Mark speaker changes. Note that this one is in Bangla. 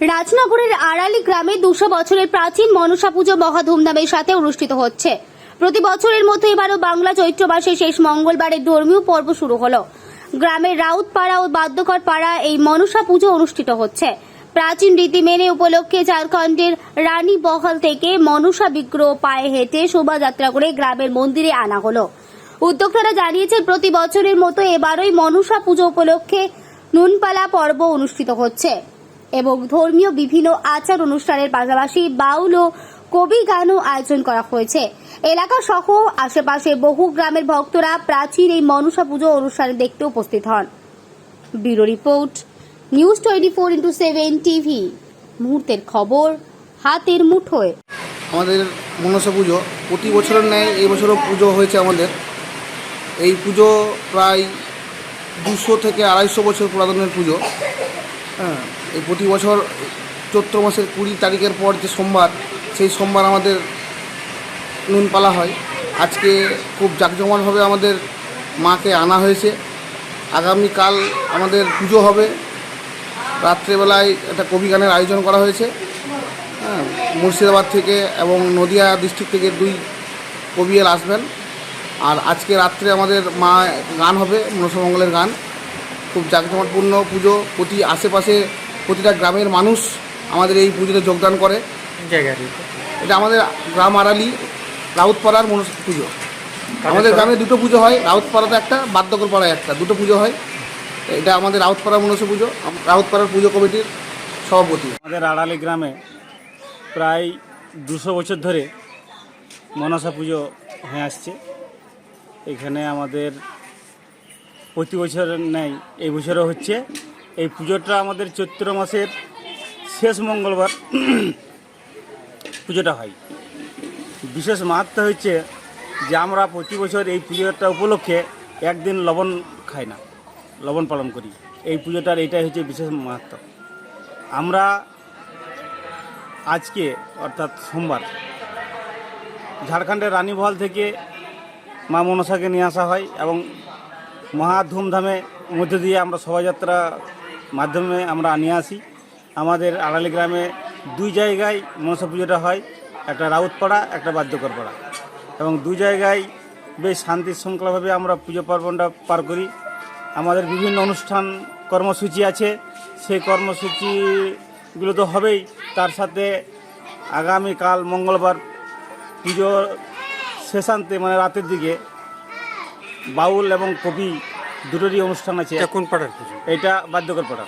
Speaker 1: রাজনগরের আড়ালি গ্রামে দুশো বছরের প্রাচীন মনসা পুজো মহা ধুমধামের সাথে অনুষ্ঠিত হচ্ছে। প্রতি বছরের মতো এবারও বাংলা চৈত্র মাসের শেষ মঙ্গলবারের ধর্মীয় পর্ব শুরু হলো। গ্রামের রাউতপাড়া ও বাদ্যকর পাড়া এই মনসা পুজো অনুষ্ঠিত হচ্ছে। প্রাচীন রীতি মেনে উপলক্ষে ঝাড়খণ্ডের রানী বহাল থেকে মনসা বিগ্রহ পায়ে হেঁটে শোভাযাত্রা করে গ্রামের মন্দিরে আনা হলো। উদ্যোক্তারা জানিয়েছেন, প্রতি বছরের মতো এবারই মনসা পুজো উপলক্ষে নুনপালা পর্ব অনুষ্ঠিত হচ্ছে। এবং ধর্মীয় বিভিন্ন আচার অনুষ্ঠানের পাশাপাশি বাউল ও কবি গানও আয়োজন করা হয়েছে। এলাকা সহ আশেপাশে বহু গ্রামের ভক্তরা প্রাচীন এই মনসা পুজো অনুষ্ঠানে দেখতে উপস্থিত হন। Bureau report, news twenty four into seven TV. মুহূর্তের খবর, হাতের মুঠোয়।
Speaker 2: আমাদের মনসা পুজো প্রতি বছরের ন্যায় এই বছরও পুজো হয়েছে আমাদের। এই পুজো প্রায় দুশো থেকে আড়াইশো বছর পুরাতনের পুজো। হ্যাঁ এই প্রতি বছর চৈত্র মাসের কুড়ি তারিখের পর যে সোমবার, সেই সোমবার আমাদের নুন পালা হয়। আজকে খুব জাঁকজমকভাবে আমাদের মাকে আনা হয়েছে। আগামীকাল আমাদের পুজো হবে। রাত্রেবেলায় একটা কবি গানের আয়োজন করা হয়েছে। হ্যাঁ মুর্শিদাবাদ থেকে এবং নদিয়া ডিস্ট্রিক্ট থেকে দুই কবিয়েল আসবেন। আর আজকে রাত্রে আমাদের মা গান হবে মনসমঙ্গলের গান। খুব জাঁকজমকপূর্ণ পুজো প্রতি আশেপাশে প্রতিটা গ্রামের মানুষ আমাদের এই পুজোতে যোগদান করে। এটা আমাদের গ্রাম আড়ালি রাউতপাড়ার মনস পুজো। আমাদের গ্রামে দুটো পুজো হয় রাউতপাড়াতে একটা বাদ্যকর পাড়ায় একটা দুটো পুজো হয়। এটা আমাদের রাউতপাড়া মনসা পুজো রাউতপাড়ার পুজো কমিটির সভাপতি।
Speaker 3: আমাদের আড়ালি গ্রামে প্রায় দুশো বছর ধরে মনসা পুজো হয়ে আসছে। এখানে আমাদের প্রতি বছর নেই এই বছরও হচ্ছে। এই পুজোটা আমাদের চৈত্র মাসের শেষ মঙ্গলবার পুজোটা হয়। বিশেষ মাহাত্ম হচ্ছে যে আমরা প্রতি বছর এই পুজোটা উপলক্ষে একদিন লবণ খাই না, লবণ পালন করি। এই পুজোটার এইটাই হচ্ছে বিশেষ মাহাত্ম আমরা আজকে, অর্থাৎ সোমবার, ঝাড়খণ্ডের রানীবহাল থেকে মা মনসাকে নিয়ে আসা হয় এবং মহা ধুমধামে মধ্য দিয়ে আমরা শোভাযাত্রা মাধ্যমে আমরা নিয়ে আসি। আমাদের আড়ালি গ্রামে দুই জায়গায় মনসা পুজোটা হয়, একটা রাউতপাড়া, একটা বাদ্যকর পাড়া এবং দুই জায়গায় বেশ শান্তি শৃঙ্খলাভাবে আমরা পুজো পার্বণটা পার করি। আমাদের বিভিন্ন অনুষ্ঠান কর্মসূচি আছে, সেই কর্মসূচিগুলো তো হবেই। তার সাথে আগামীকাল মঙ্গলবার পুজো শেষান্তে মানে রাতের দিকে বাউল এবং কবি দুটোরই অনুষ্ঠান আছে।
Speaker 4: এটা কোন পাড়ার পুজো?
Speaker 3: এটা বাদ্যকর পাড়া।